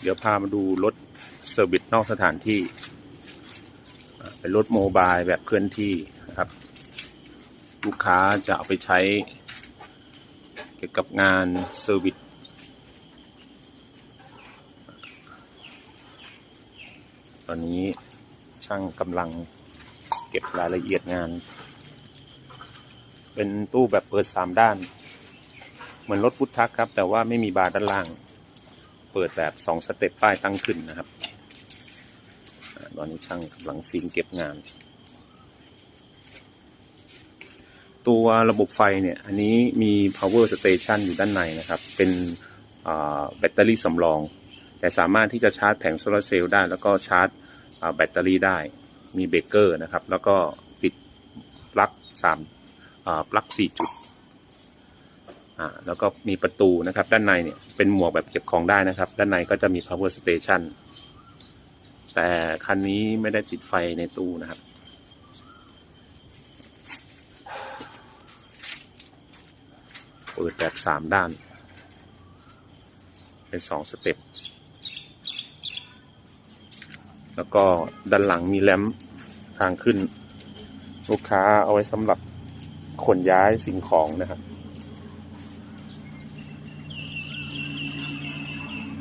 เดี๋ยวพามาดูรถเซอร์วิสนอกสถานที่ เป็นรถโมบายแบบเคลื่อนที่นะครับ ลูกค้าจะเอาไปใช้ เกี่ยวกับงานเซอร์วิสตอนนี้ช่างกำลังเก็บรายละเอียดงาน เป็นตู้แบบเปิดสามด้าน เหมือนรถฟุตทักครับ แต่ว่าไม่มีบาร์ด้านล่าง ปิดแบบสองสเต็ปป้ายตั้งขึ้นนะครับอตอนนี้ช่างกำลังซีนเก็บงาน ตัวระบบไฟเนี่ย อันนี้มี power station อยู่ด้านในนะครับ เป็นแบตเตอรี่สำรอง แต่สามารถที่จะชาร์จแผงโซลาร์เซลล์ได้ แล้วก็ชาร์จแบตเตอรี่ได้ มีเบรกเกอร์นะครับ แล้วก็ติดปลั๊กสามปลั๊กสี่จุด อ่าแล้วก็มีประตูนะครับ ด้านในเนี่ยเป็นหมวกแบบเก็บของได้นะครับ ด้านในก็จะมี power station แต่คันนี้ไม่ได้ติดไฟในตู้นะครับเปิดแบบสามด้าน เป็นสองสเต็ปแล้วก็ด้านหลังมีแรมทางขึ้น ลูกค้าเอาไว้สำหรับขนย้ายสิ่งของนะครับ